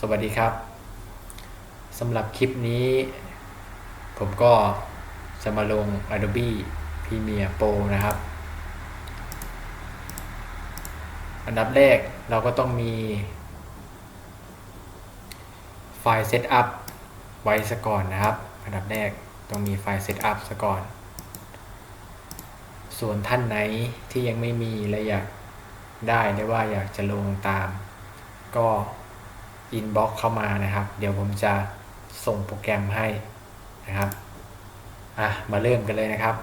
สวัสดีครับสำหรับคลิปนี้ ผมก็จะมาลง Adobe Premiere Pro นะครับ อันดับแรกเราก็ต้องมี ไฟล์ Setup ไว้ซะก่อนนะครับ อันดับแรกต้องมีไฟล์ Setup ซะก่อน ส่วนท่านไหนที่ยังไม่มีและอยากได้หรือว่าอยากจะลงตาม ก็ อินบ็อกเข้ามานะครับ เดี๋ยวผมจะส่งโปรแกรมให้นะครับอะมาเริ่มกันเลยนะครับ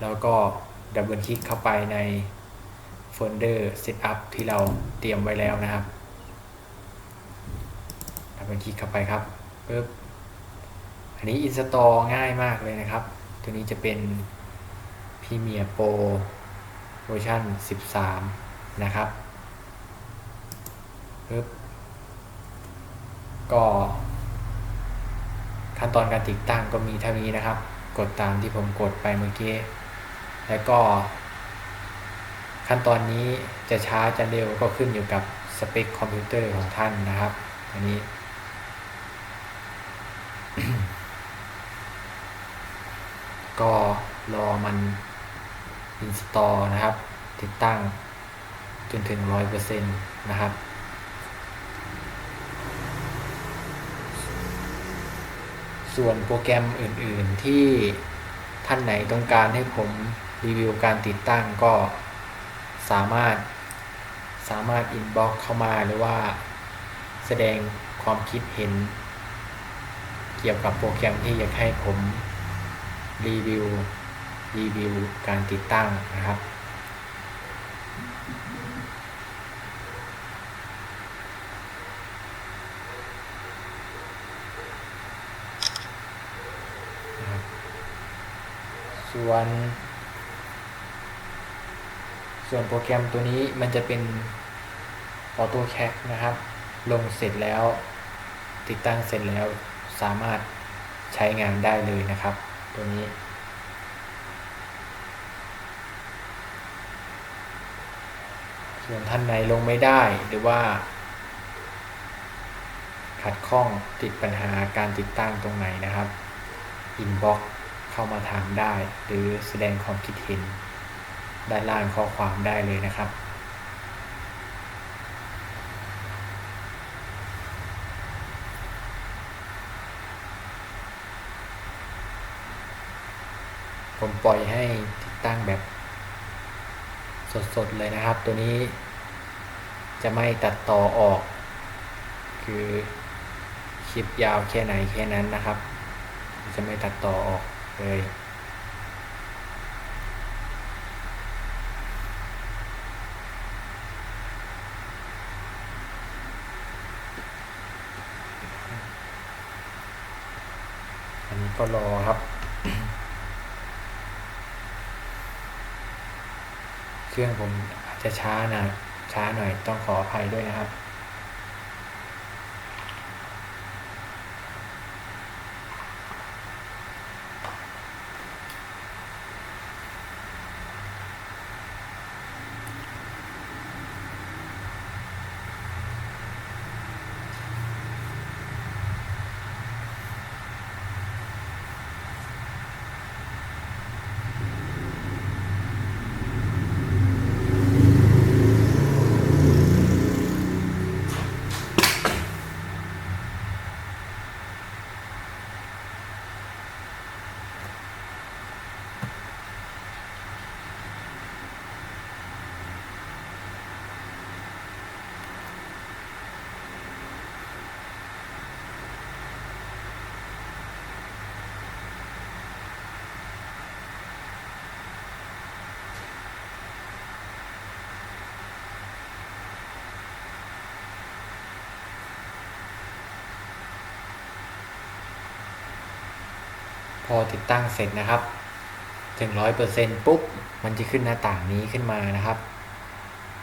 แล้วก็ดับเบิลคลิกเข้าไปในโฟลเดอร์ Setup ที่เราเตรียมไว้แล้วนะครับดับเบิลคลิกเข้าไปครับปึ๊บอันนี้ install ง่ายมากเลยนะครับ ตัวนี้จะเป็น Premiere Pro เวอร์ชัน13 นะครับปึ๊บ ก็ ขั้นตอนการติดตั้งก็มีเท่านี้นะครับ กดตามที่ผมกดไปเมื่อกี้ แล้วก็ ขั้นตอนนี้จะช้าจะเร็วก็ขึ้นอยู่กับสเปคคอมพิวเตอร์ของท่านนะครับอันนี้ก็รอมัน install นะครับ ติดตั้งจนถึง 100%นะครับ ส่วนโปรแกรมอื่น ๆ ที่ท่านไหนต้องการให้ผมรีวิวการติดตั้งก็สามารถสามารถอินบ็อกเข้ามาหรือว่าแสดงความคิดเห็น เกี่ยวกับโปรแกรมที่อยากให้ผมรีวิวรีวิวการติดตั้งนะครับ ส่ วนส่วนโปรแกรมตัวนี้มันจะเป็น AutoCAD นะครับ ลงเสร็จแล้ว ติดตั้งเสร็จแล้วสามารถใช้งานได้เลยนะครับ ตัวนี้ส่วนท่านไหนลงไม่ได้หรือว่า ขัดข้องติดปัญหาการติดตั้งตรงไหนนะครับ อินบ็อก เข้ามาถามได้ หรือแสดงความคิดเห็น ด้านล่างข้อความได้เลยนะครับ ผมปล่อยให้ติดตั้งแบบสดๆเลยนะครับ ตัวนี้จะไม่ตัดต่อออก คือคลิปยาวแค่ไหนแค่นั้นนะครับ จะไม่ตัดต่อออก เลยอันนี้ก็รอครับ เครื่องผมอาจจะช้านะ ช้าหน่อยต้องขออภัยด้วยนะครับ พอติดตั้งเสร็จนะครับ ถึงร้อยเปอร์เซ็นปุ๊บ มันจะขึ้นหน้าต่างนี้ขึ้นมานะครับ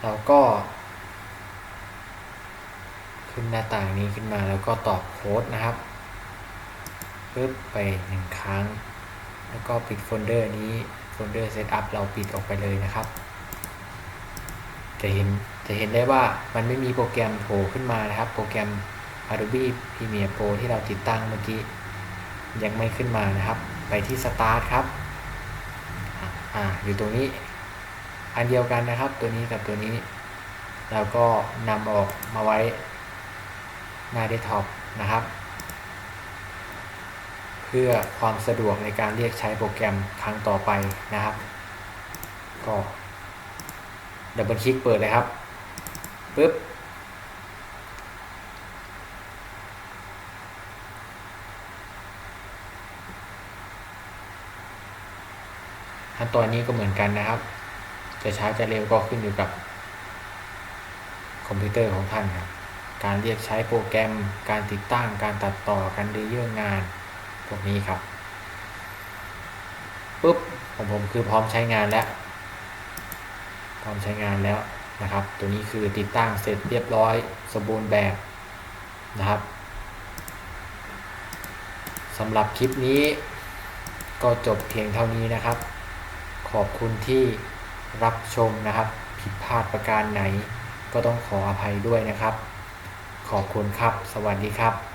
เราก็ ขึ้นหน้าต่างนี้ขึ้นมาแล้วก็ตอบโค้ดนะครับปึ๊บไปหนึ่งครั้ง แล้วก็ปิดโฟลเดอร์นี้โฟลเดอร์เซตอัพเราปิดออกไปเลยนะครับ จะเห็นจะเห็นได้ว่ามันไม่มีโปรแกรมโผล่ขึ้นมานะครับ โปรแกรม Adobe Premiere Pro ที่เราติดตั้งเมื่อกี้ ยังไม่ขึ้นมานะครับ ไปที่ Start ครับอะอ่าอยู่ตรงนี้ อันเดียวกันนะครับ ตัวนี้กับตัวนี้ แล้วก็นำออกมาไว้หน้าเดสก์ท็อปนะครับ เพื่อความสะดวกในการเรียกใช้โปรแกรมครั้งต่อไปนะครับ ก็ดับเบิลคลิกเปิดเลยครับปึ๊บ ขั้นตอนนี้ก็เหมือนกันนะครับ จะช้าจะเร็วก็ขึ้นอยู่กับ คอมพิวเตอร์ของท่านครับ การเรียกใช้โปรแกรม การติดตั้ง การตัดต่อ การรีเยื่องาน พวกนี้ครับ ปุ๊บของผมคือพร้อมใช้งานแล้ว พร้อมใช้งานแล้วนะครับ ตัวนี้คือติดตั้งเสร็จเรียบร้อย สมบูรณ์แบบนะครับสำหรับคลิปนี้ก็จบเพียงเท่านี้นะครับ ขอบคุณที่รับชมนะครับ ผิดพลาดประการไหน ก็ต้องขออภัยด้วยนะครับ ขอบคุณครับ สวัสดีครับ